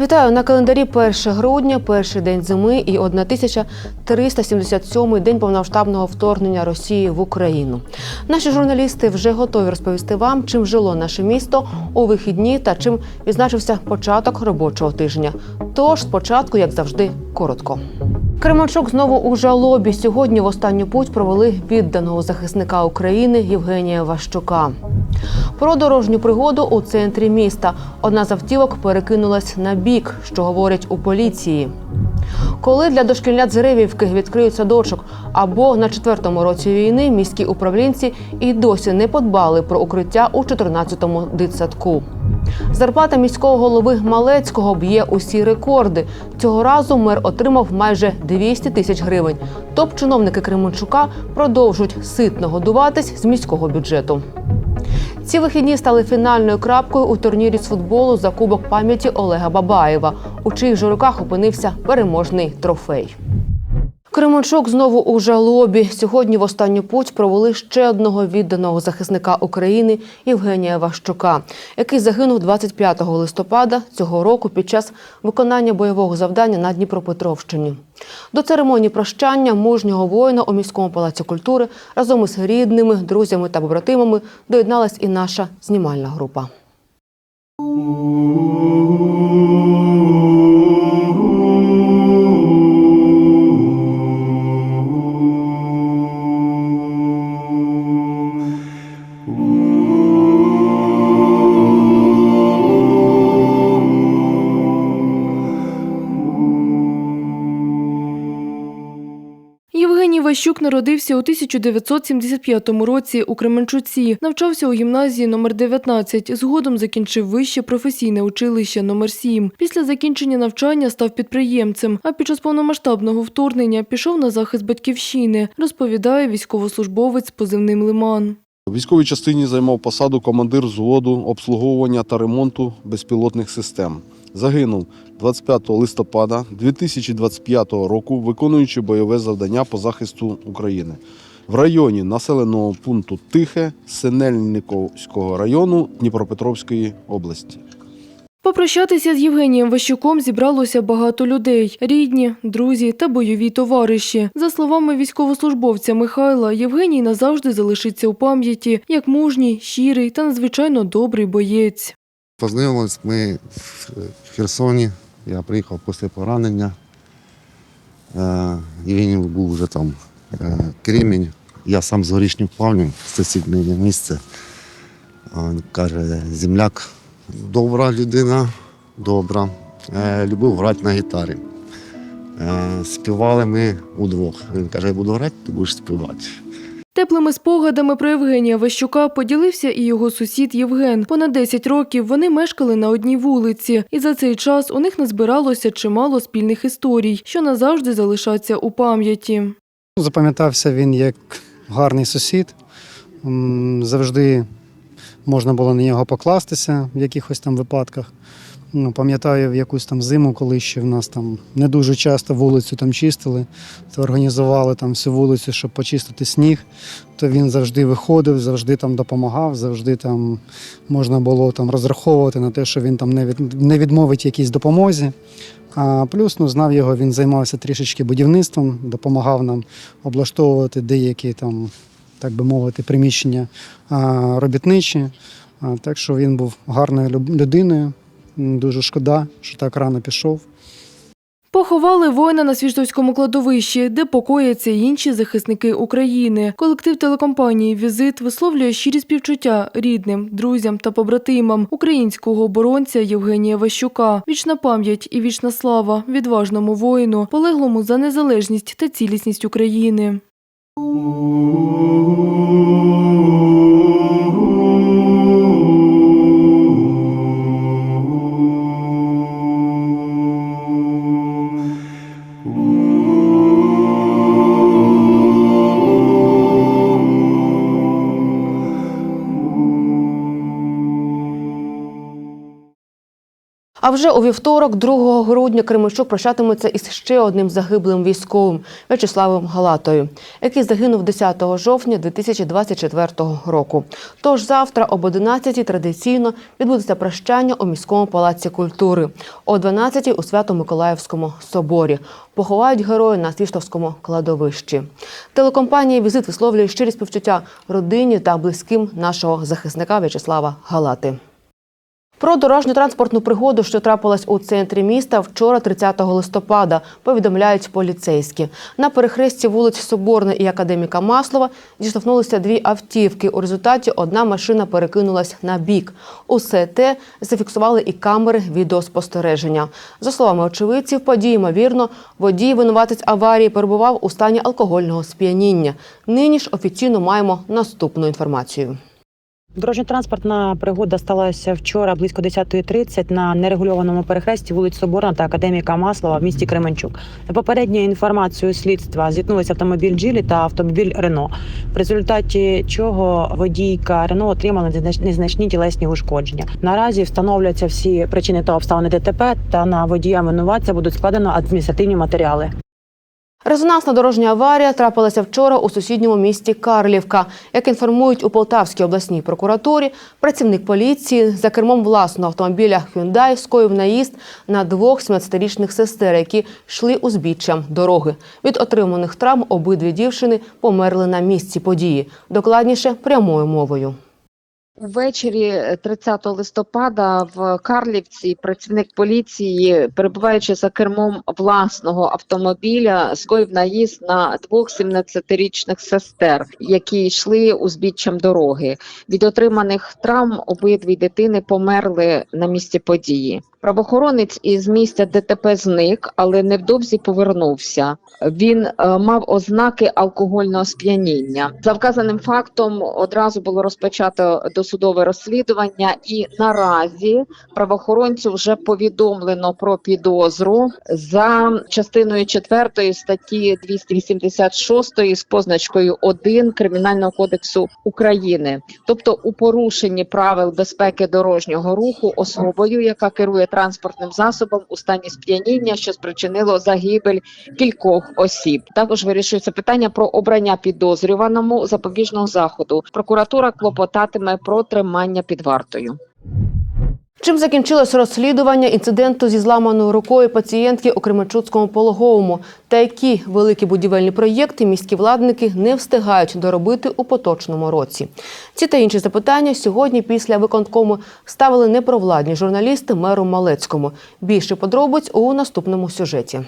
Вітаю на календарі 1 грудня, перший день зими і 1377 день повномасштабного вторгнення Росії в Україну. Наші журналісти вже готові розповісти вам, чим жило наше місто у вихідні та чим відзначився початок робочого тижня. Тож спочатку, як завжди, коротко. Кременчук знову у жалобі. Сьогодні в останню путь провели підданого захисника України Євгенія Ващука. Про дорожню пригоду у центрі міста. Одна з автівок перекинулась на бік, що говорять у поліції. Коли для дошкільнят з Ревівки відкриють садочок або на четвертому році війни міські управлінці і досі не подбали про укриття у 14-му дитсадку. Зарплата міського голови Малецького б'є усі рекорди. Цього разу мер отримав майже 200 тисяч гривень. Топ-чиновники Кременчука продовжують ситно годуватись з міського бюджету. Ці вихідні стали фінальною крапкою у турнірі з футболу за кубок пам'яті Олега Бабаєва, у чиїх же руках опинився переможний трофей. Кременчук знову у жалобі. Сьогодні в останню путь провели ще одного відданого захисника України Євгенія Ващука, який загинув 25 листопада цього року під час виконання бойового завдання на Дніпропетровщині. До церемонії прощання мужнього воїна у міському палаці культури разом із рідними, друзями та побратимами доєдналась і наша знімальна група. Ващук народився у 1975 році у Кременчуці. Навчався у гімназії номер 19 Згодом закінчив вище професійне училище номер 7 Після закінчення навчання став підприємцем. А під час повномасштабного вторгнення пішов на захист батьківщини, розповідає військовослужбовець позивним Лиман. У військовій частині займав посаду командир взводу обслуговування та ремонту безпілотних систем. Загинув 25 листопада 2025 року, виконуючи бойове завдання по захисту України в районі населеного пункту Тихе Синельниковського району Дніпропетровської області. Попрощатися з Євгенієм Ващуком зібралося багато людей: рідні, друзі та бойові товариші. За словами військовослужбовця Михайла, Євгеній назавжди залишиться у пам'яті як мужній, щирий та надзвичайно добрий боєць. Познайомились ми в Херсоні. Я приїхав після поранення. Е, Євгеній був вже там е, Кремінь. Я сам з горішніх плавнів, сусіднє місце. Він каже, земляк, добра людина, добра. Е, Любив грати на гітарі. Е, Співали ми удвох. Він каже, я буду грати, ти будеш співати. Теплими спогадами про Євгенія Ващука поділився і його сусід Євген. Понад 10 років вони мешкали на одній вулиці, і за цей час у них назбиралося чимало спільних історій, що назавжди залишаться у пам'яті. Запам'ятався він як гарний сусід. Завжди можна було на нього покластися в якихось там випадках. Ну, пам'ятаю, в якусь там зиму, коли ще в нас там не дуже часто вулицю там чистили, то організували там всю вулицю, щоб почистити сніг. То він завжди виходив, завжди там допомагав, завжди там можна було там розраховувати на те, що він там не, від, не відмовить якійсь допомозі. А плюс ну, знав його, він займався трішечки будівництвом, допомагав нам облаштовувати деякі там, так би мовити, приміщення робітничі. Так що він був гарною людиною. Дуже шкода, що так рано пішов. Поховали воїна на Свіждовському кладовищі, де покояться інші захисники України. Колектив телекомпанії Візит висловлює щирі співчуття рідним, друзям та побратимам українського оборонця Євгенія Ващука. Вічна пам'ять і вічна слава відважному воїну, полеглому за незалежність та цілісність України. А вже у вівторок, 2 грудня, Кременчук прощатиметься із ще одним загиблим військовим В'ячеславом Галатою, який загинув 10 жовтня 2024 року. Тож завтра об 11 традиційно відбудеться прощання у міському палаці культури, о 12 у Свято-Миколаївському соборі. Поховають героя на Свіштовському кладовищі. Телекомпанія Візит висловлює щирі співчуття родині та близьким нашого захисника В'ячеслава Галати. Про дорожньо-транспортну пригоду, що трапилась у центрі міста вчора, 30 листопада, повідомляють поліцейські. На перехресті вулиць Соборна і Академіка Маслова зіштовхнулися дві автівки. У результаті одна машина перекинулась на бік. Усе те зафіксували і камери відеоспостереження. За словами очевидців, події, ймовірно, водій винуватець аварії перебував у стані алкогольного сп'яніння. Нині ж офіційно маємо наступну інформацію. Дорожньо-транспортна пригода сталася вчора близько 10.30 на нерегульованому перехресті вулиць Соборна та Академіка Маслова в місті Кременчук. За попередньою інформацією слідства зіткнулися автомобіль Джилі та автомобіль Рено, в результаті чого водійка Рено отримала незначні тілесні ушкодження. Наразі встановлюються всі причини та обставини ДТП та на водія винуватця будуть складено адміністративні матеріали. Резонансна дорожня аварія трапилася вчора у сусідньому місті Карлівка. Як інформують у Полтавській обласній прокуратурі, працівник поліції за кермом власного автомобіля Hyundai скоїв наїзд на двох 17-річних сестер, які йшли узбіччям дороги. Від отриманих травм обидві дівчини померли на місці події. Докладніше прямою мовою. Увечері 30 листопада в Карлівці працівник поліції, перебуваючи за кермом власного автомобіля, скоїв наїзд на двох 17-річних сестер, які йшли узбіччям дороги. Від отриманих травм обидві дитини померли на місці події. Правоохоронець із місця ДТП зник, але невдовзі повернувся. Він е, мав ознаки алкогольного сп'яніння. За вказаним фактом одразу було розпочато досудове розслідування, і наразі правоохоронцю вже повідомлено про підозру за частиною 4 статті 286 з позначкою 1 Кримінального кодексу України, тобто у порушенні правил безпеки дорожнього руху особою, яка керує транспортним засобом у стані сп'яніння, що спричинило загибель кількох осіб. Також вирішується питання про обрання підозрюваному запобіжного заходу. Прокуратура клопотатиме про тримання під вартою. Чим закінчилось розслідування інциденту зі зламаною рукою пацієнтки у Кременчуцькому пологовому та які великі будівельні проєкти міські владники не встигають доробити у поточному році? Ці та інші запитання сьогодні після виконкому ставили непровладні журналісти меру Малецькому. Більше подробиць у наступному сюжеті.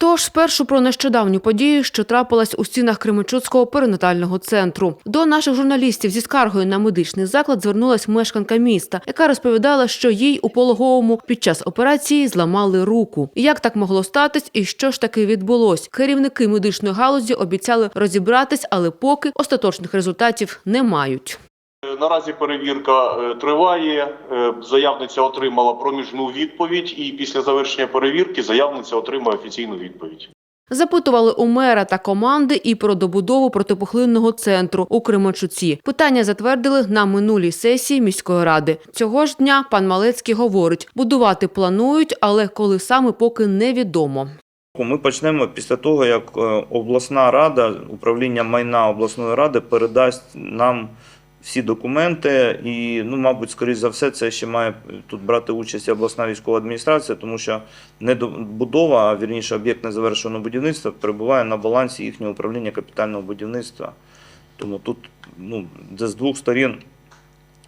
Тож спершу про нещодавню подію, що трапилась у стінах Кременчуцького перинатального центру. До наших журналістів зі скаргою на медичний заклад звернулась мешканка міста, яка розповідала, що їй у пологовому під час операції зламали руку. Як так могло статись і що ж таки відбулось? Керівники медичної галузі обіцяли розібратись, але поки остаточних результатів не мають. Наразі перевірка е, триває. Е, Заявниця отримала проміжну відповідь, і після завершення перевірки заявниця отримає офіційну відповідь. Запитували у мера та команди і про добудову протипухлинного центру у Кременчуці. Питання затвердили на минулій сесії міської ради. Цього ж дня пан Малецький говорить, будувати планують, але коли саме поки невідомо. Ми почнемо після того, як е, обласна рада, управління майна обласної ради передасть нам всі документи, і, ну, мабуть, скоріш за все, це ще має тут брати участь обласна військова адміністрація, тому що недобудова, а вірніше об'єкт незавершеного будівництва перебуває на балансі їхнього управління капітального будівництва. Тому тут ну, де з двох сторін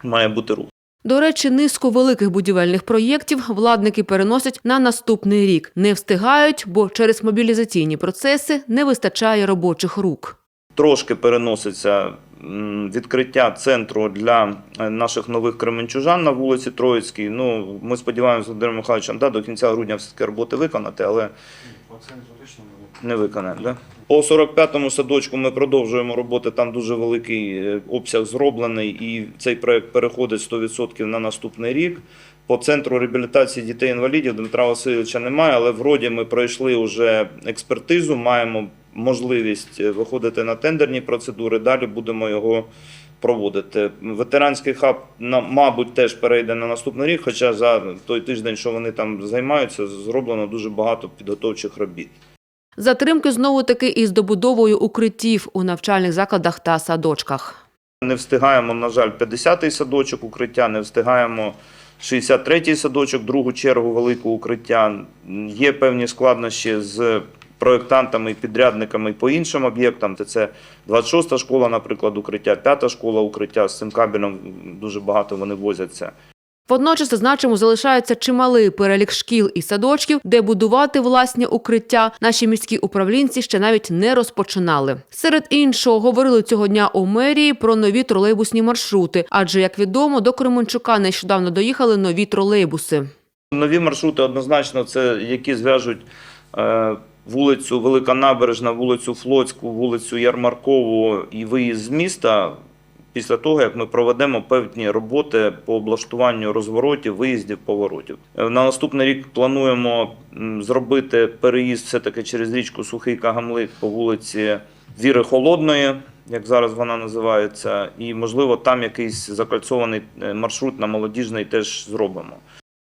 має бути рух. До речі, низку великих будівельних проєктів владники переносять на наступний рік. Не встигають, бо через мобілізаційні процеси не вистачає робочих рук. Трошки переноситься відкриття центру для е, наших нових кременчужан на вулиці Троїцькій. Ну, ми сподіваємося, Володимиром Михайловичем, да, до кінця грудня все-таки роботи виконати, але не виконаємо. Да? По 45-му садочку ми продовжуємо роботи. Там дуже великий е, обсяг зроблений, і цей проект переходить 100% на наступний рік. По центру реабілітації дітей-інвалідів Дмитра Васильовича немає, але вроді ми пройшли вже експертизу, маємо можливість е, виходити на тендерні процедури. Далі будемо його проводити. Ветеранський хаб, на- мабуть, теж перейде на наступний рік, хоча за той тиждень, що вони там займаються, зроблено дуже багато підготовчих робіт. Затримки знову таки із добудовою укриттів у навчальних закладах та садочках. Не встигаємо, на жаль, 50-й садочок укриття, не встигаємо 63-й садочок, другу чергу великого укриття. Є певні складнощі з проєктантами і підрядниками по іншим об'єктам. Це 26-та школа, наприклад, укриття, 5-та школа укриття. З цим кабелем дуже багато вони возяться. Водночас, зазначимо, залишається чималий перелік шкіл і садочків, де будувати власні укриття наші міські управлінці ще навіть не розпочинали. Серед іншого, говорили цього дня у мерії про нові тролейбусні маршрути, адже, як відомо, до Кременчука нещодавно доїхали нові тролейбуси. Нові маршрути однозначно це які зв'яжуть е, вулицю Велика Набережна, вулицю Флотську, вулицю Ярмаркову і виїзд з міста. Після того, як ми проведемо певні роботи по облаштуванню розворотів, виїздів, поворотів. Е, На наступний рік плануємо зробити переїзд все-таки через річку Сухий Кагамлик по вулиці Віри Холодної, як зараз вона називається, і можливо там якийсь закольцований е, маршрут на молодіжний теж зробимо.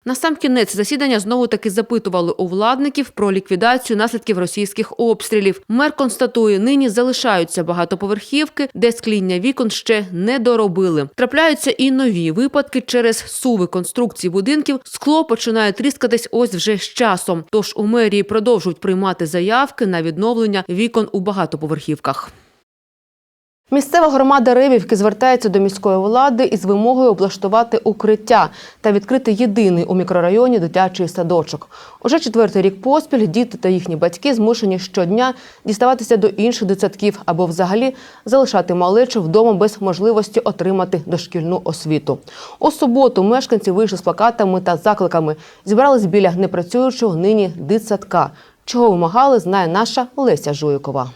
На сам кінець засідання знову таки запитували у владників про ліквідацію наслідків російських обстрілів. Мер констатує, нині залишаються багатоповерхівки, де скління вікон ще не доробили. Трапляються і нові випадки через суви конструкції будинків. Скло починає тріскатись ось вже з часом. Тож у мерії продовжують приймати заявки на відновлення вікон у багатоповерхівках. Місцева громада Ревівки звертається до міської влади із вимогою облаштувати укриття та відкрити єдиний у мікрорайоні дитячий садочок. Уже четвертий рік поспіль діти та їхні батьки змушені щодня діставатися до інших дитсадків або взагалі залишати малечу вдома без можливості отримати дошкільну освіту. У суботу мешканці вийшли з плакатами та закликами. Зібрались біля непрацюючого нині дитсадка. Чого вимагали, знає наша Леся Жуйкова.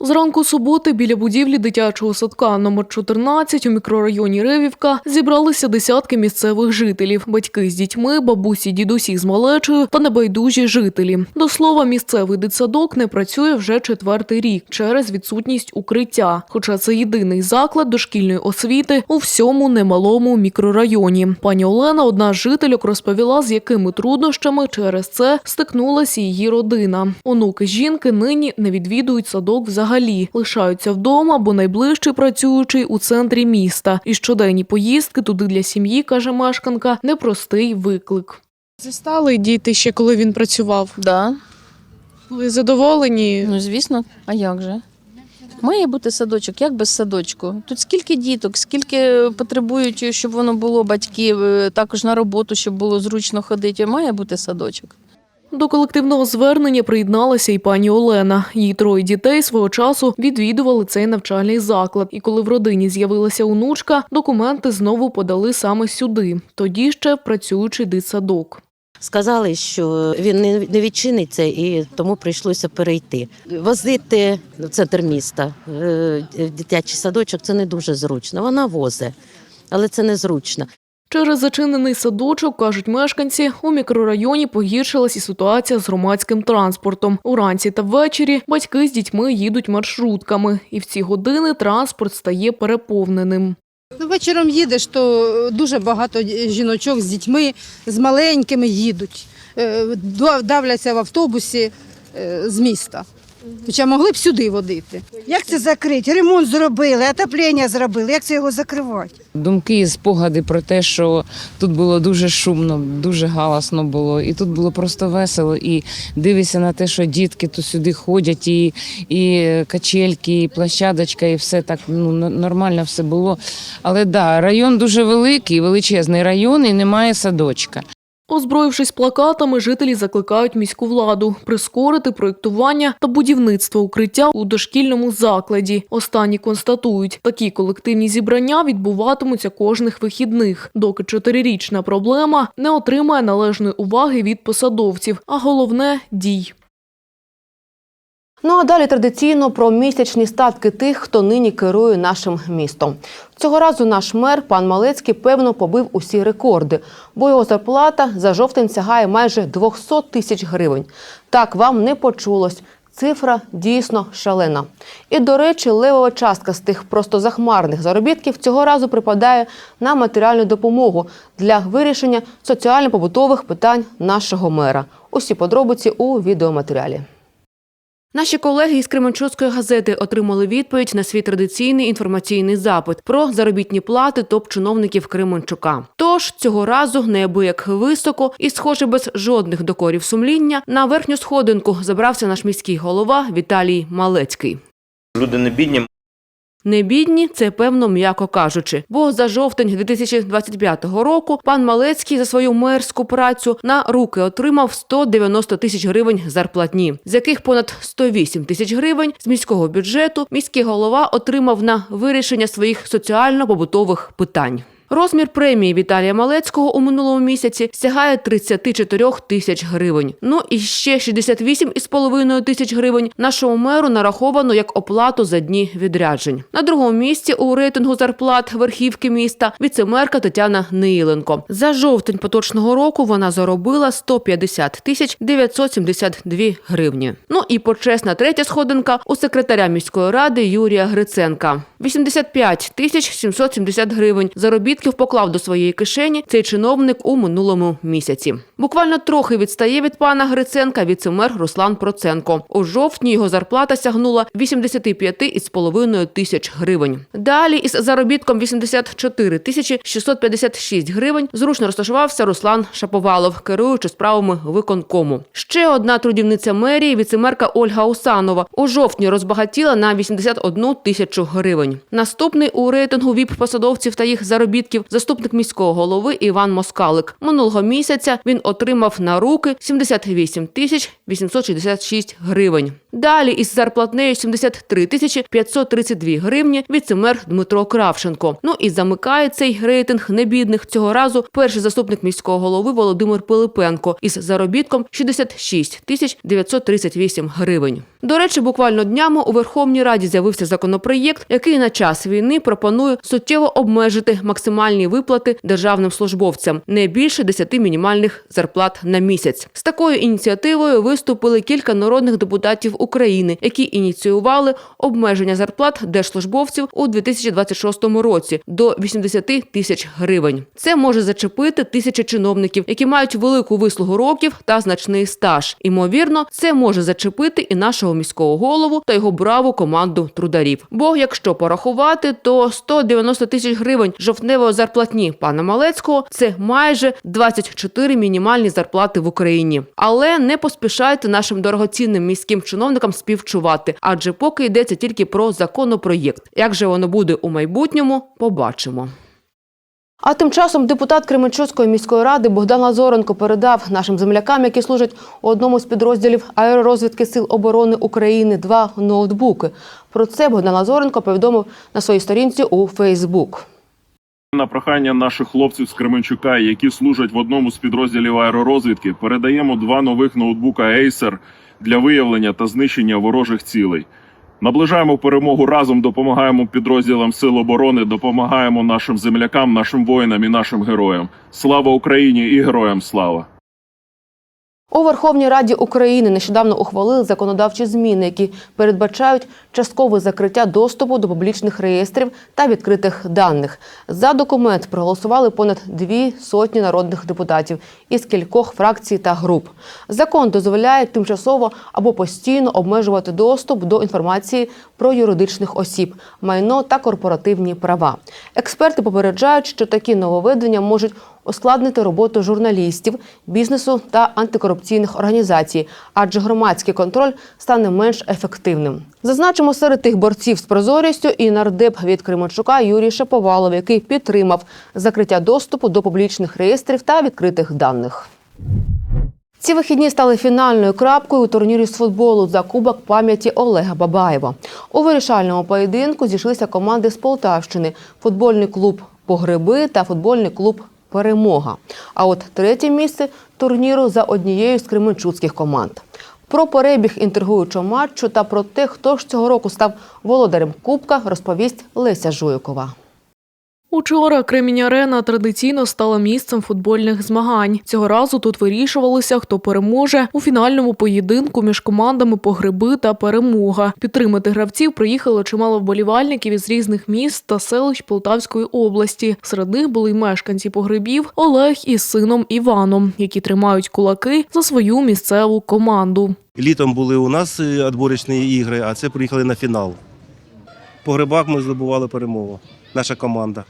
Зранку суботи біля будівлі дитячого садка номер 14 у мікрорайоні Ревівка зібралися десятки місцевих жителів, батьки з дітьми, бабусі, дідусі з малечою та небайдужі жителі. До слова, місцевий дитсадок не працює вже четвертий рік через відсутність укриття. Хоча це єдиний заклад дошкільної освіти у всьому немалому мікрорайоні. Пані Олена, одна з жительок, розповіла, з якими труднощами через це стикнулася її родина. Онуки жінки нині не відвідують садок взагалі, лишаються вдома, бо найближчий працюючий у центрі міста. І щоденні поїздки туди для сім'ї, каже мешканка, непростий виклик. Застали діти ще коли він працював. Да, Були задоволені. ну звісно, а як же? Має бути садочок, як без садочку. Тут скільки діток, скільки потребують, щоб воно було батьків, е, також на роботу, щоб було зручно ходити. Має бути садочок. До колективного звернення приєдналася і пані Олена. Її троє дітей свого часу відвідували цей навчальний заклад. І коли в родині з'явилася онучка, документи знову подали саме сюди. Тоді ще працюючий дитсадок. Сказали, що він не відчиниться, і тому прийшлося перейти. Возити в центр міста е, в дитячий садочок це не дуже зручно. Вона возе, але це незручно. Через зачинений садочок, кажуть мешканці, у мікрорайоні погіршилась і ситуація з громадським транспортом. Уранці та ввечері батьки з дітьми їдуть маршрутками, і в ці години транспорт стає переповненим. Ну, вечором їдеш, то дуже багато жіночок з дітьми, з маленькими їдуть, Е, давляться в автобусі е, з міста. Хоча могли б сюди водити. Як це закрити? Ремонт зробили, отоплення зробили. Як це його закривати? Думки і спогади про те, що тут було дуже шумно, дуже галасно було, і тут було просто весело. І дивишся на те, що дітки то сюди ходять, і, і качельки, і площадочка, і все так ну нормально все було. Але да, район дуже великий, величезний район, і немає садочка. Озброївшись плакатами, жителі закликають міську владу прискорити проєктування та будівництво укриття у дошкільному закладі. Останні констатують, такі колективні зібрання відбуватимуться кожних вихідних, доки чотирирічна проблема не отримає належної уваги від посадовців, а головне дій. Ну а далі традиційно про місячні статки тих, хто нині керує нашим містом. Цього разу наш мер пан Малецький певно побив усі рекорди, бо його зарплата за жовтень сягає майже 200 тисяч гривень. Так вам не почулось. Цифра дійсно шалена. І, до речі, левова частка з тих просто захмарних заробітків цього разу припадає на матеріальну допомогу для вирішення соціально-побутових питань нашого мера. Усі подробиці у відеоматеріалі. Наші колеги із Кременчуцької газети отримали відповідь на свій традиційний інформаційний запит про заробітні плати топ-чиновників Кременчука. Тож цього разу неабияк високо і, схоже, без жодних докорів сумління на верхню сходинку забрався наш міський голова Віталій Малецький. Люди не бідні, Не бідні, це певно, м'яко кажучи. Бо за жовтень 2025 року пан Малецький за свою мерську працю на руки отримав 190 тисяч гривень зарплатні, з яких понад 108 тисяч гривень з міського бюджету міський голова отримав на вирішення своїх соціально-побутових питань. Розмір премії Віталія Малецького у минулому місяці сягає 34 тисяч гривень. Ну і ще 68,5 тисяч гривень нашому меру нараховано як оплату за дні відряджень. На другому місці у рейтингу зарплат верхівки міста віцемерка Тетяна Неїленко. За жовтень поточного року вона заробила 150 тисяч 972 гривні. Ну і почесна третя сходинка у секретаря міської ради Юрія Гриценка. 85 тисяч 770 гривень заробітків поклав до своєї кишені цей чиновник у минулому місяці. Буквально трохи відстає від пана Гриценка віцемер Руслан Проценко. У жовтні його зарплата сягнула 85,5 тисяч гривень. Далі із заробітком 84 тисячі 656 гривень зручно розташувався Руслан Шаповалов, керуючи справами виконкому. Ще одна трудівниця мерії, віцемерка Ольга Усанова, у жовтні розбагатіла на 81 тисячу гривень. Наступний у рейтингу віп-посадовців та їх заробітків заступник міського голови Іван Москалик. Минулого місяця він отримав на руки 78 тисяч 866 гривень. Далі із зарплатнею 73 тисячі 532 гривні віцемер Дмитро Кравченко. Ну і замикає цей рейтинг небідних цього разу перший заступник міського голови Володимир Пилипенко із заробітком 66 тисяч 938 гривень. До речі, буквально днями у Верховній Раді з'явився законопроєкт, який на час війни пропонує суттєво обмежити максимальні виплати державним службовцям не більше 10 мінімальних зарплат на місяць. З такою ініціативою виступили кілька народних депутатів України, які ініціювали обмеження зарплат держслужбовців у 2026 році до 80 тисяч гривень. Це може зачепити тисячі чиновників, які мають велику вислугу років та значний стаж. Імовірно, це може зачепити і нашого міського голову та його браву команду трударів. Бо якщо порахувати, то 190 тисяч гривень зарплатні пана Малецького це майже 24 мінімальні зарплати в Україні. Але не поспішайте нашим дорогоцінним міським чиновникам співчувати, адже поки йдеться тільки про законопроєкт. Як же воно буде у майбутньому, побачимо. А тим часом депутат Кременчуцької міської ради Богдан Лазоренко передав нашим землякам, які служать у одному з підрозділів аеророзвідки Сил оборони України, два ноутбуки. Про це Богдан Лазоренко повідомив на своїй сторінці у Фейсбук. На прохання наших хлопців з Кременчука, які служать в одному з підрозділів аеророзвідки, передаємо два нових ноутбука Acer для виявлення та знищення ворожих цілей. Наближаємо перемогу разом, допомагаємо підрозділам Сил оборони, допомагаємо нашим землякам, нашим воїнам і нашим героям. Слава Україні і героям слава! У Верховній Раді України нещодавно ухвалили законодавчі зміни, які передбачають часткове закриття доступу до публічних реєстрів та відкритих даних. За документ проголосували понад дві сотні народних депутатів із кількох фракцій та груп. Закон дозволяє тимчасово або постійно обмежувати доступ до інформації про юридичних осіб, майно та корпоративні права. Експерти попереджають, що такі нововведення можуть ускладнити роботу журналістів, бізнесу та антикорупційних організацій, адже громадський контроль стане менш ефективним. Зазначимо серед тих борців з прозорістю і нардеп від Кримачука Юрій Шаповалов, який підтримав закриття доступу до публічних реєстрів та відкритих даних. Ці вихідні стали фінальною крапкою у турнірі з футболу за кубок пам'яті Олега Бабаєва. У вирішальному поєдинку зійшлися команди з Полтавщини: футбольний клуб Погреби та футбольний клуб Перемога. А от третє місце турніру за однією з кременчуцьких команд. Про перебіг інтригуючого матчу та про те, хто ж цього року став володарем Кубка, розповість Леся Жуйкова. Учора Кремінь Арена традиційно стала місцем футбольних змагань. Цього разу тут вирішувалося, хто переможе у фінальному поєдинку між командами Погреби та Перемога. Підтримати гравців приїхало чимало вболівальників із різних міст та селищ Полтавської області. Серед них були й мешканці погребів Олег із сином Іваном, які тримають кулаки за свою місцеву команду. Літом були у нас е, відборочні ігри, а це приїхали на фінал. По грибах ми здобували перемогу. Наша команда.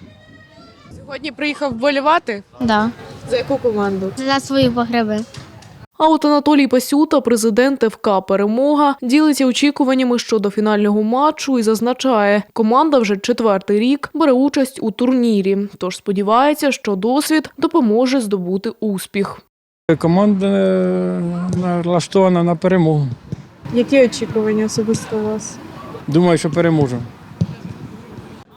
Сьогодні приїхав вболівати. Да, За яку команду? за свої погреби. А от Анатолій Пасюта, президент ФК Перемога, ділиться очікуваннями щодо фінального матчу і зазначає, команда вже четвертий рік бере участь у турнірі. Тож сподівається, що досвід допоможе здобути успіх. Команда е, налаштована на перемогу. Які очікування особисто у вас? Думаю, що переможемо.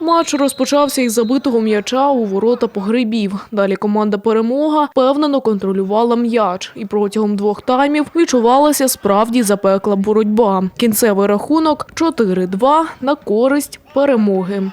Матч розпочався із забитого м'яча у ворота погребів. Далі команда перемога впевнено контролювала м'яч, і протягом двох таймів відчувалася справді запекла боротьба. Кінцевий рахунок 4-2 на користь перемоги.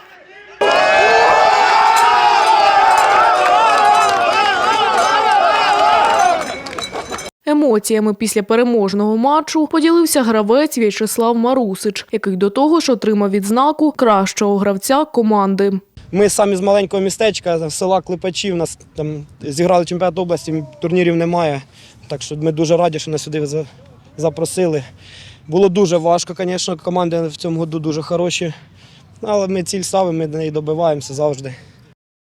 Емоціями після переможного матчу поділився гравець В'ячеслав Марусич, який до того ж отримав відзнаку кращого гравця команди. Ми самі з маленького містечка, села Клепачів, нас там зіграли чемпіонат області, турнірів немає. Так що ми дуже раді, що нас сюди запросили. Було дуже важко, звісно, команди в цьому году дуже хороші. Але ми ціль ставимо, ми до неї добиваємося завжди.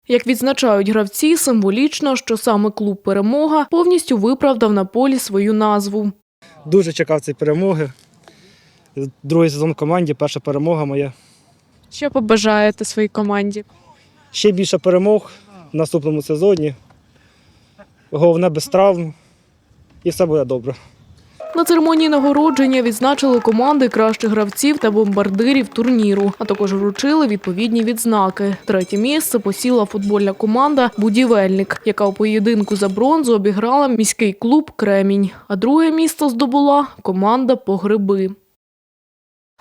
Як відзначають гравці, символічно, що саме клуб перемога повністю виправдав на полі свою назву. Дуже чекав цієї перемоги. Другий сезон в команді, перша перемога моя. Що побажаєте своїй команді? Ще більше перемог в наступному сезоні. Головне без травм. І все буде добре. На церемонії нагородження відзначили команди кращих гравців та бомбардирів турніру, а також вручили відповідні відзнаки. Третє місце посіла футбольна команда Будівельник, яка у поєдинку за бронзу обіграла міський клуб Кремінь. А друге місце здобула команда Погреби.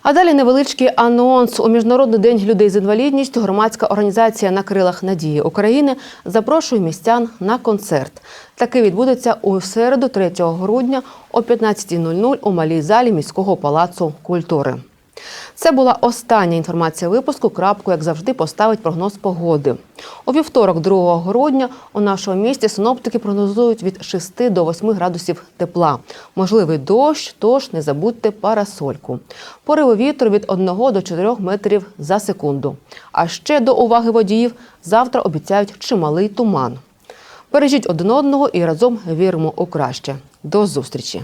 А далі невеличкий анонс. У Міжнародний день людей з інвалідністю громадська організація на крилах надії України запрошує містян на концерт. Такий відбудеться у середу, 3 грудня о 15.00 у малій залі міського палацу культури. Це була остання інформація випуску. Крапку, як завжди, поставить прогноз погоди. У вівторок, 2 грудня, у нашому місті синоптики прогнозують від 6 до 8 градусів тепла. Можливий дощ, тож не забудьте парасольку. Пориви вітру від 1 до 4 метрів за секунду. А ще до уваги водіїв завтра обіцяють чималий туман. Бережіть один одного і разом віримо у краще. До зустрічі.